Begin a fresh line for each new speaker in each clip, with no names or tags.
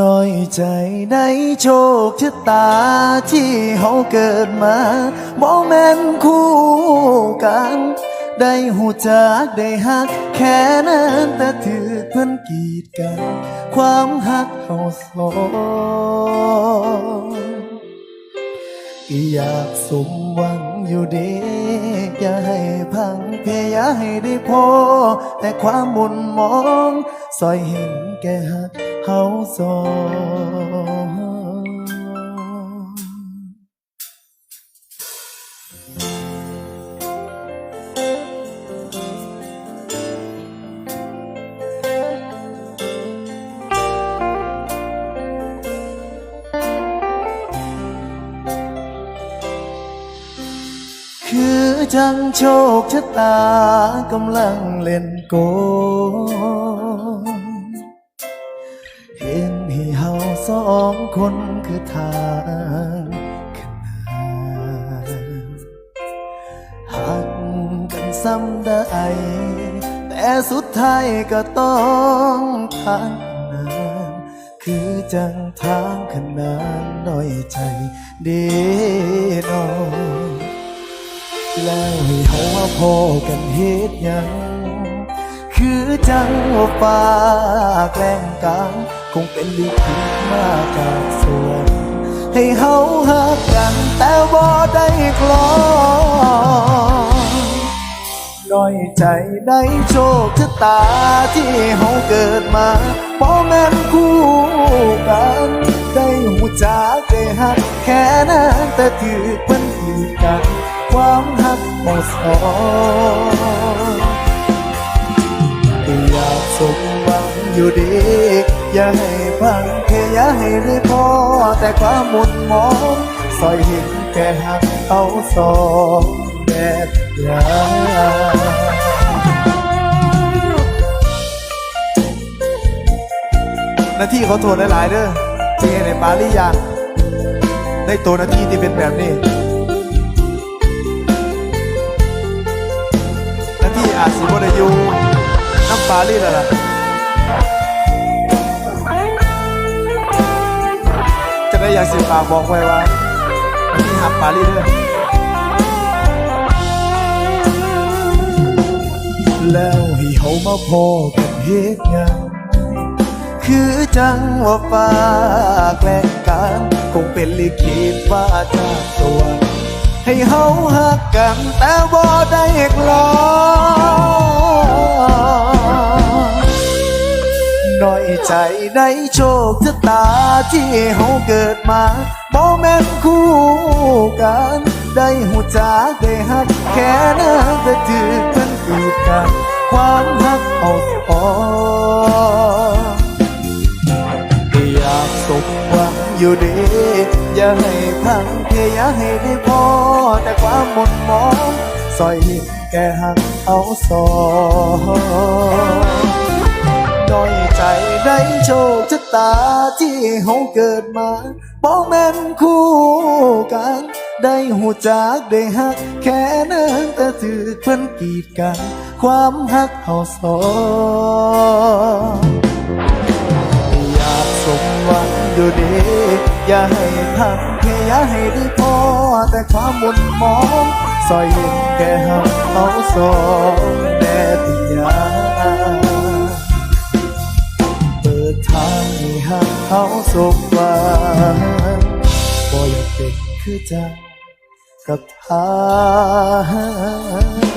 น้อยใจในโชคชะตาที่เฮาเกิดมาบ่แม่นคู่กัน ได้หูจักได้ฮัก แค่นั้นแต่ถือเพิ่นกีดกัน ความฮักเฮาสองอยากสมหวัง อยู่ดี อย่าให้พังเพยอย่าให้ได้พอ แต่ความมุนมองซอยเห็นแก่ฮักเฮาสอง จังโชคชะตากำลังเล่นโกงเห็นให้เฮาสองคนคือทางขนานหักกันซ้ำได้แต่สุดท้ายก็ต้องทางนานคือจังทางขนานน้อยใจเดนอง แล้วให้เฮาว่าพอกันเฮ็ดหยังคือจังว่าฟ้าแกล้งกลางคงเป็นลิขิตมาจากสวรรค์ให้เฮาหักกันแต่บ่ได้กลอน้อยใจในโชคชะตาที่เฮาเกิดมาบ่แม่นคู่กัน ได้หูจักได้หักแค่นั้นแต่ถือเพิ่น กันความหักบ่สองก็อยากสมหวังอยู่ดี อย่าให้พังแค่อย่าให้ได้พอ แต่ความหมุนมองซอยห็นแค่หักเอาสองแบบยาหน้าที่เขาโทรหลายๆเด้อเจในปาลียางได้ตัวหน้าที่ที่เป็นแบบนี้ น้าที่อาจสิบได้อยู่น้ำปลาลี่ล้วล่ะจะได้อยากสิฝากบอกไว้ว่านาที่หักปลาลี่เด้อแล้วให้เฮามาพอกันเฮ็ดหยังคือจังว่าฟ้าแกล้งกันคงเป็นลิขิตว่าจากตัว ให้เฮาหักกันแต่บ่ได้กลอนน้อยใจในโชคชะตาที่เฮาเกิดมาบ่แม่นคู่กัน ได้หูจักได้หักแค่นั้นก็ถือเป็นกีดกัน ความหักเอาสอก อยู่ดี อย่าให้พังเพียอย่าให้ได้พอแต่ความหมดมองซอยหินแก่หักเอาสองน้อยใจในโชคชะตาที่เฮาเกิดมาบ่แม่นคู่กัน ได้หูจักได้หัก แค่นั้นแต่ถือเพิ่นกีดกัน ความหักเฮาสอ อยู่ดี อย่าให้พังแค่อย่าให้ได้พอ แต่ความมุนมองซอยเห็นแค่หักเอาสองแด่ที่ยาเปิดทางให้หักเขาสมหวังบ่อยากเป็นคือจังกับทาง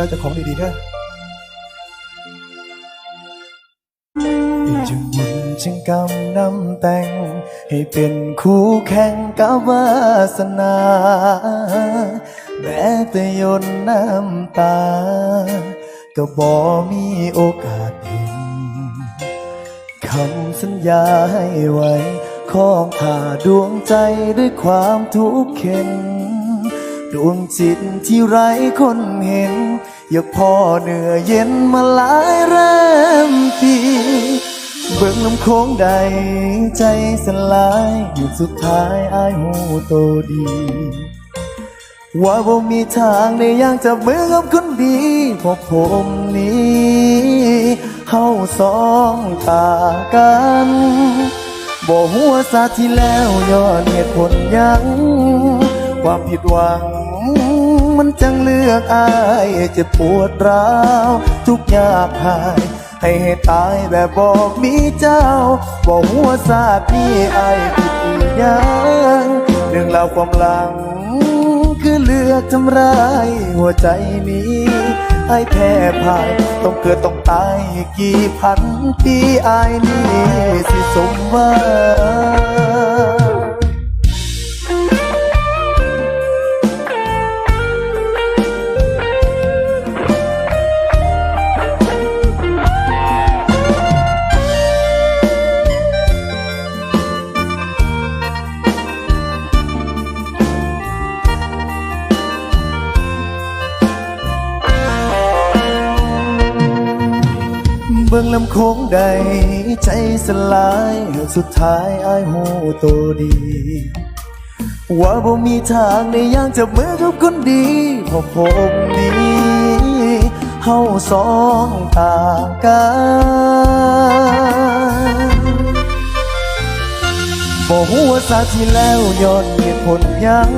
ดูแลเจ้าของดีๆเด้อจึงบุญจึงกำนำแต่ง ให้เป็นคู่แข่งกับวาสนา แม้แต่ยนน้ำตา ก็บ่มีโอกาสเห็นคำสัญญาให้ไว้ของข้าดวงใจด้วยความทุกข์เข็น ดวงจิตที่ไร้คนเห็น อยากพอเหนื่อยเย็นมาหลายแรมปีเบิ่งน้ำโค้งใดใจสลายอยู่สุดท้ายอายหูโตดี ว่าบ่มีทางในอย่างจับมือกับคนดีพราะผมนี้เฮาสองตากันบ่หัวาสาที่แล้วย้อนเหตุผลยัง ความผิดหวัง มันจังเลือกอายจะปวดร้าว ทุกอยากหาย ให้ให้ตายแบบบอกมีเจ้าบอกหัวซาดนี่อายผิดอีกย่างเรื่องราวความหลัง คือเลือกทำร้ายหัวใจนี้ให้แพ้พ่ายต้องเกิดต้องตายกี่พันปีไอายนี่สิสมว่า เบื้องลำโค้งใด ใจสลายสุดท้ายอายหูโตดี ว่าบ่มีทางในย่างจับมือกับคนดีพราะผมนี้เฮาสองต่างกันบ่หัวาสาที่แล้วย้อนเหตุผลยัง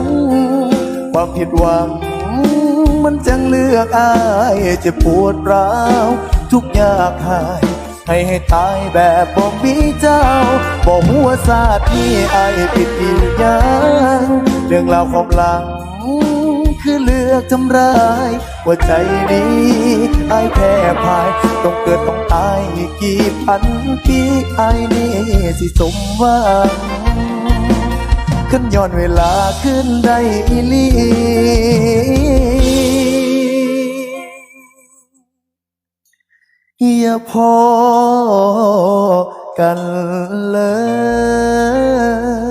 ความผิดหวังมันจังเลือกอายจะปวดร้าว ทุกอยากหาย ให้ให้ตายแบบบ่มีเจ้าบ่หัวซาสาที่อายผิดอีกอย่างเรื่องราวความหลัง คือเลือกทำร้ายว่าใจนี้ไอแค่พาย ต้องเกิดต้องตายอีกกี่พันปีไอนี่สิสมหวังขึ้นย้อนเวลาขึ้นได้อีห ลีอย่าพอกันเลย